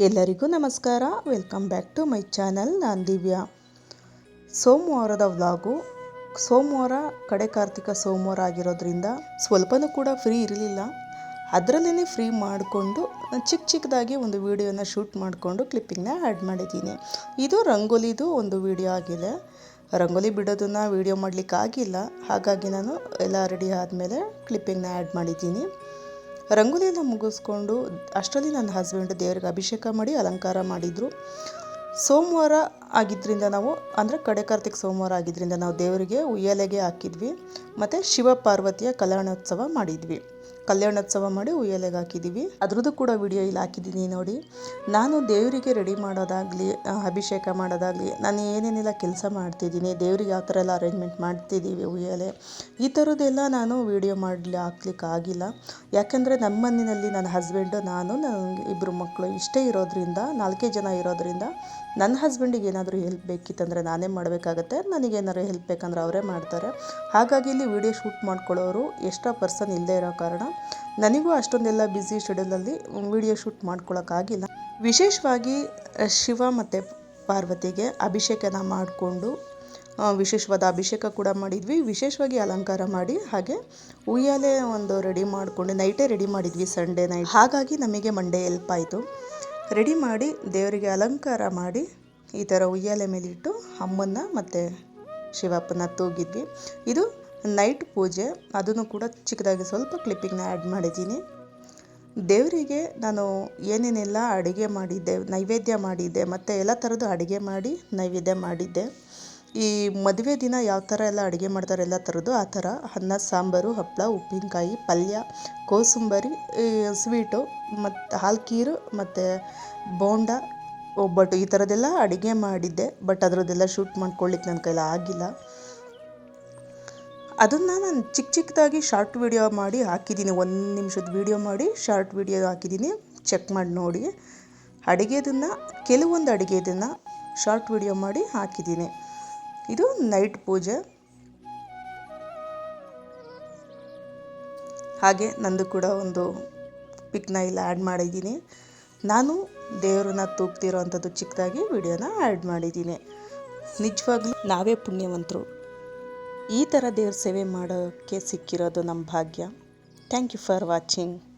ಎಲ್ಲರಿಗೂ ನಮಸ್ಕಾರ. Welcome back to my channel ನಾನು ದಿವ್ಯಾ ಸೋಮವಾರದ ವ್ಲಾಗು, ಸೋಮವಾರ ಕಡೆ ಕಾರ್ತಿಕ ಸೋಮವಾರ ಆಗಿರೋದ್ರಿಂದ ಸ್ವಲ್ಪನೂ ಕೂಡ ಫ್ರೀ ಇರಲಿಲ್ಲ. ಅದರಲ್ಲೇ ಫ್ರೀ ಮಾಡಿಕೊಂಡು ಚಿಕ್ಕ ಚಿಕ್ಕದಾಗಿ ಒಂದು ವಿಡಿಯೋನ ಶೂಟ್ ಮಾಡಿಕೊಂಡು ಕ್ಲಿಪ್ಪಿಂಗ್ನ ಆ್ಯಡ್ ಮಾಡಿದ್ದೀನಿ. ಇದು ರಂಗೋಲಿದು ಒಂದು ವಿಡಿಯೋ ಆಗಿದೆ. ರಂಗೋಲಿ ಬಿಡೋದನ್ನು ವಿಡಿಯೋ ಮಾಡಲಿಕ್ಕಾಗಿಲ್ಲ. ಹಾಗಾಗಿ ನಾನು ಎಲ್ಲ ರೆಡಿ ಆದಮೇಲೆ ಕ್ಲಿಪ್ಪಿಂಗ್ನ ಆ್ಯಡ್ ಮಾಡಿದ್ದೀನಿ. ರಂಗೋಲಿ ಎಲ್ಲ ಮುಗಿಸ್ಕೊಂಡು ಅಷ್ಟರಲ್ಲಿ ನನ್ನ ಹಸ್ಬೆಂಡ್ ದೇವರಿಗೆ ಅಭಿಷೇಕ ಮಾಡಿ ಅಲಂಕಾರ ಮಾಡಿದರು. ಸೋಮವಾರ ಆಗಿದ್ದರಿಂದ ನಾವು, ಅಂದರೆ ಕಡೆ ಕಾರ್ತಿಕ್ ಸೋಮವಾರ ಆಗಿದ್ದರಿಂದ ನಾವು ದೇವರಿಗೆ ಉಯ್ಯಾಲೆಗೆ ಹಾಕಿದ್ವಿ, ಮತ್ತು ಶಿವ ಪಾರ್ವತಿಯ ಕಲ್ಯಾಣೋತ್ಸವ ಮಾಡಿದ್ವಿ. ಕಲ್ಯಾಣೋತ್ಸವ ಮಾಡಿ ಉಯ್ಯಾಲೆಗೆ ಹಾಕಿದ್ದೀವಿ ಅದ್ರದ್ದು ಕೂಡ ವಿಡಿಯೋ ಇಲ್ಲಿ ಹಾಕಿದ್ದೀನಿ ನೋಡಿ. ನಾನು ದೇವರಿಗೆ ರೆಡಿ ಮಾಡೋದಾಗಲಿ ಅಭಿಷೇಕ ಮಾಡೋದಾಗಲಿ, ನಾನು ಏನೇನೆಲ್ಲ ಕೆಲಸ ಮಾಡ್ತಿದ್ದೀನಿ, ದೇವರಿಗೆ ಯಾವ ಥರ ಎಲ್ಲ ಅರೇಂಜ್ಮೆಂಟ್ ಮಾಡ್ತಿದ್ದೀವಿ ಉಯ್ಯಾಲೆ ಈ ಥರದ್ದೆಲ್ಲ ನಾನು ವಿಡಿಯೋ ಮಾಡಲಿ, ಹಾಕ್ಲಿಕ್ಕೆ ಆಗಿಲ್ಲ. ಯಾಕಂದರೆ ನಮ್ಮ ಮನೆಯಲ್ಲಿ ನನ್ನ ಹಸ್ಬೆಂಡು ನಾನು ನನ್ನ ಇಬ್ಬರು ಮಕ್ಕಳು ಇಷ್ಟೇ ಇರೋದ್ರಿಂದ, ನಾಲ್ಕೇ ಜನ ಇರೋದ್ರಿಂದ ನನ್ನ ಹಸ್ಬೆಂಡಿಗೆ ಏನಾದರೂ ಹೆಲ್ಪ್ ಬೇಕಿತ್ತಂದರೆ ನಾನೇ ಮಾಡಬೇಕಾಗತ್ತೆ. ನನಗೇನಾದ್ರು ಹೆಲ್ಪ್ ಬೇಕಂದ್ರೆ ಅವರೇ ಮಾಡ್ತಾರೆ. ಹಾಗಾಗಿ ಇಲ್ಲಿ ವಿಡಿಯೋ ಶೂಟ್ ಮಾಡ್ಕೊಳ್ಳೋರು ಎಕ್ಸ್ಟ್ರಾ ಪರ್ಸನ್ ಇಲ್ಲದೇ ಇರೋ ಕಾರಣ ನನಗೂ ಅಷ್ಟೊಂದೆಲ್ಲ ಬ್ಯುಸಿ ಶೆಡ್ಯೂಲಲ್ಲಿ ವಿಡಿಯೋ ಶೂಟ್ ಮಾಡ್ಕೊಳ್ಳೋಕ್ಕಾಗಿಲ್ಲ ವಿಶೇಷವಾಗಿ ಶಿವ ಮತ್ತು ಪಾರ್ವತಿಗೆ ಅಭಿಷೇಕನ ಮಾಡಿಕೊಂಡು ವಿಶೇಷವಾದ ಅಭಿಷೇಕ ಕೂಡ ಮಾಡಿದ್ವಿ. ವಿಶೇಷವಾಗಿ ಅಲಂಕಾರ ಮಾಡಿ, ಹಾಗೆ ಉಯ್ಯಾಲೆ ಒಂದು ರೆಡಿ ಮಾಡಿಕೊಂಡು ನೈಟೇ ರೆಡಿ ಮಾಡಿದ್ವಿ ಸಂಡೇ ನೈಟ್ ಹಾಗಾಗಿ ನಮಗೆ ಮಂಡೇ ಹೆಲ್ಪ್ ಆಯಿತು. ರೆಡಿ ಮಾಡಿ, ದೇವರಿಗೆ ಅಲಂಕಾರ ಮಾಡಿ, ಈ ಥರ ಉಯ್ಯಾಲೆ ಮೇಲಿಟ್ಟು ಅಮ್ಮನ್ನ ಮತ್ತು ಶಿವಪ್ಪನ ತೂಗಿದ್ವಿ. ಇದು ನೈಟ್ ಪೂಜೆ. ಅದನ್ನು ಕೂಡ ಚಿಕ್ಕದಾಗಿ ಸ್ವಲ್ಪ ಕ್ಲಿಪ್ಪಿಂಗ್ನ ಆ್ಯಡ್ ಮಾಡಿದ್ದೀನಿ. ದೇವರಿಗೆ ನಾನು ಏನೇನೆಲ್ಲ ಅಡುಗೆ ಮಾಡಿದ್ದೆ, ನೈವೇದ್ಯ ಮಾಡಿದ್ದೆ, ಮತ್ತು ಎಲ್ಲ ಥರದ್ದು ಅಡುಗೆ ಮಾಡಿ, ನೈವೇದ್ಯ ಮಾಡಿದ್ದೆ. ಈ ಮದುವೆ ದಿನ ಯಾವ ಥರ ಎಲ್ಲ ಅಡುಗೆ ಮಾಡ್ತಾರೆ ಎಲ್ಲ ಥರದ್ದು, ಆ ಥರ ಅನ್ನ, ಸಾಂಬಾರು ಹಪ್ಪಳ ಉಪ್ಪಿನಕಾಯಿ, ಪಲ್ಯ, ಕೋಸಂಬರಿ ಸ್ವೀಟು, ಮತ್ತು ಹಾಲು ಖೀರು, ಮತ್ತು ಬೋಂಡ ಒಬ್ಬಟ್ಟು ಈ ಥರದ್ದೆಲ್ಲ ಅಡುಗೆ ಮಾಡಿದ್ದೆ, ಬಟ್ ಅದರದ್ದೆಲ್ಲ ಶೂಟ್ ಮಾಡ್ಕೊಳ್ಳಿಕ್ಕೆ ನನ್ನ ಕೈಲಿ ಆಗಿಲ್ಲ. ಅದನ್ನು ನಾನು ಚಿಕ್ಕ ಚಿಕ್ಕದಾಗಿ ಶಾರ್ಟ್ ವಿಡಿಯೋ ಮಾಡಿ ಹಾಕಿದ್ದೀನಿ, ಒಂದು ನಿಮಿಷದ ವಿಡಿಯೋ ಮಾಡಿ ಶಾರ್ಟ್ ವಿಡಿಯೋ ಹಾಕಿದ್ದೀನಿ, ಚೆಕ್ ಮಾಡಿ ನೋಡಿ. ಅಡುಗೆದನ್ನು ಕೆಲವೊಂದು ಅಡುಗೆದನ್ನು ಶಾರ್ಟ್ ವಿಡಿಯೋ ಮಾಡಿ ಹಾಕಿದ್ದೀನಿ. ಇದು ನೈಟ್ ಪೂಜೆ. ಹಾಗೆ ನಂದು ಕೂಡ ಒಂದು ಪಿಕ್ನ ಇಲ್ಲಿ ಆ್ಯಡ್ ಮಾಡಿದ್ದೀನಿ. ನಾನು ದೇವರನ್ನ ತೂಗ್ತಿರೋ ಅಂಥದ್ದು ಚಿಕ್ಕದಾಗಿ ವಿಡಿಯೋನ ಆ್ಯಡ್ ಮಾಡಿದ್ದೀನಿ. ನಿಜವಾಗ್ಲೂ ನಾವೇ ಪುಣ್ಯವಂತರು. ಈ ಥರ ದೇವ್ರ ಸೇವೆ ಮಾಡೋಕ್ಕೆ ಸಿಕ್ಕಿರೋದು ನಮ್ಮ ಭಾಗ್ಯ. Thank you for watching